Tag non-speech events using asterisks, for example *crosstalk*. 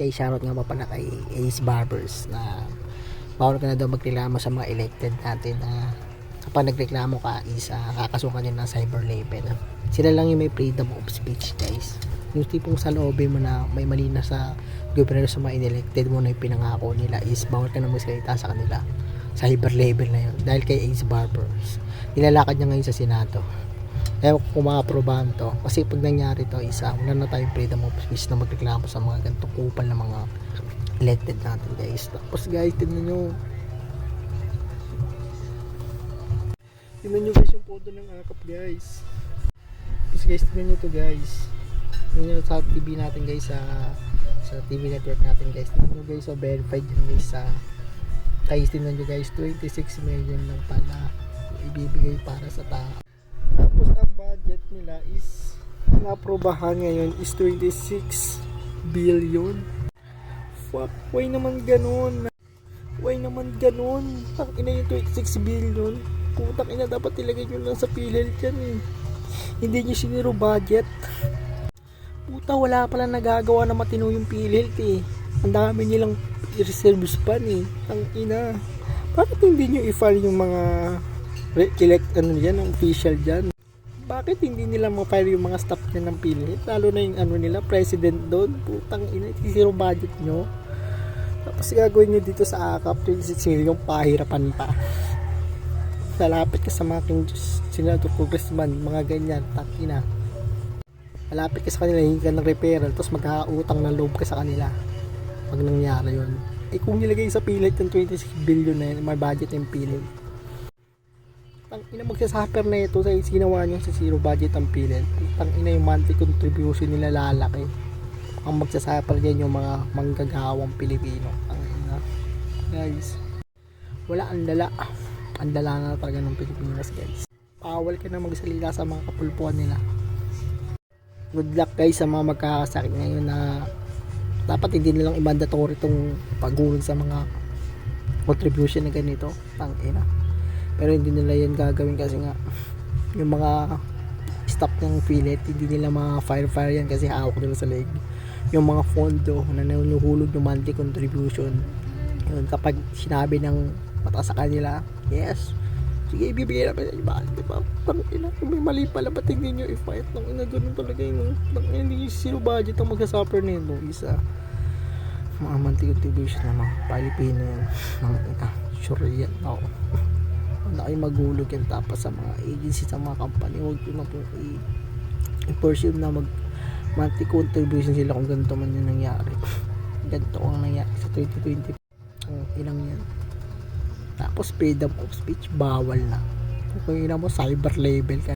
Guys, shoutout nga pa pala kay Ace Barbers na bawal ka na daw magreklamo sa mga elected natin na kapag nagreklamo ka is uh, kakasukan yun ng cyber label. Sila lang yung may freedom of speech guys. Yung tipong sa loobin mo na may mali na sa gobyerno sa mga inelected mo na yung pinangako nila is bawal ka na magsalita sa kanila. Cyber label na yun. Dahil kay Ace Barbers. Nilalakad niya ngayon sa Senado. Ko kung maaprobahan to. Kasi pag nangyari to, isa, wala na tayong freedom of speech na magreklamo sa mga ganitong kupal na mga elected natin guys. Tapos guys, tignan nyo. Tignan nyo guys yung podo ng akap guys. Tapos guys, tignan nyo to guys. Tignan nyo sa TV natin guys sa sa TV network natin guys. Tignan nyo guys, so verified yun guys sa guys, tignan nyo guys, 26 million lang pala ibibigay para sa tao. Nila is naprobahan ngayon is 26 billion. Fuck, why naman ganun? Why naman ganun? Ang ina yung 26 billion. Putang ina, dapat ilagay nyo lang sa pilil dyan eh. Hindi nyo siniro budget. Puta, wala pala nagagawa na matino yung pilil eh. Ang dami nilang reserves pa eh. Ang ina. Bakit hindi nyo i-file yung mga re- elect ano yan, official dyan? Bakit hindi nila ma-file yung mga staff niya ng pilit? Lalo na yung ano nila, president doon. Putang ina, zero budget nyo. Tapos gagawin nyo dito sa AKAP, 26 million, pahirapan pa. Lalapit ka sa mga king senador, congressman, mga ganyan, takina. Malapit ka sa kanila, hindi ka ng referral, tapos magkakautang ng loob ka sa kanila. Pag nangyari yun. Eh kung nilagay sa pilit yung 26 billion na yun, may budget yung pilit. Tang ina magsasuffer na ito sa ginawa niyo sa zero budget ang pilit. Tang ina yung monthly contribution nila lalaki. Ang magsasuffer dyan yung mga manggagawang Pilipino. Ang ina. Guys, wala ang dala. Ang dala na talaga ng Pilipinas guys. Bawal ka na magsalita sa mga kapulpuan nila. Good luck guys sa mga magkakasakit ngayon na dapat hindi nilang i-mandatory itong pagulong sa mga contribution na ganito. Tang ina pero hindi nila yan gagawin kasi nga yung mga staff ng pilit hindi nila mga fire fire yan kasi hawak nila sa leg. Yung mga fondo na nanuhulog yung monthly contribution yun, kapag sinabi ng mataas sa kanila yes sige ibibigay namin sa iba di ba? Tang ina may mali pala ba't hindi nyo i-fight tang ina ganun talaga yung tang ina hindi zero budget ang magsasuffer nito isa mga monthly contribution ng mga Pilipino yan mga ina sure yan ako na kayo magulog yan. Tapos sa mga agency sa mga company huwag yun na po i-pursue na mag monthly contribution sila kung ganito man yung nangyari. *laughs* Ganito ang nangyari sa 2020 ang ilang yan. Tapos freedom of speech bawal na. Kung ina mo cyber label ka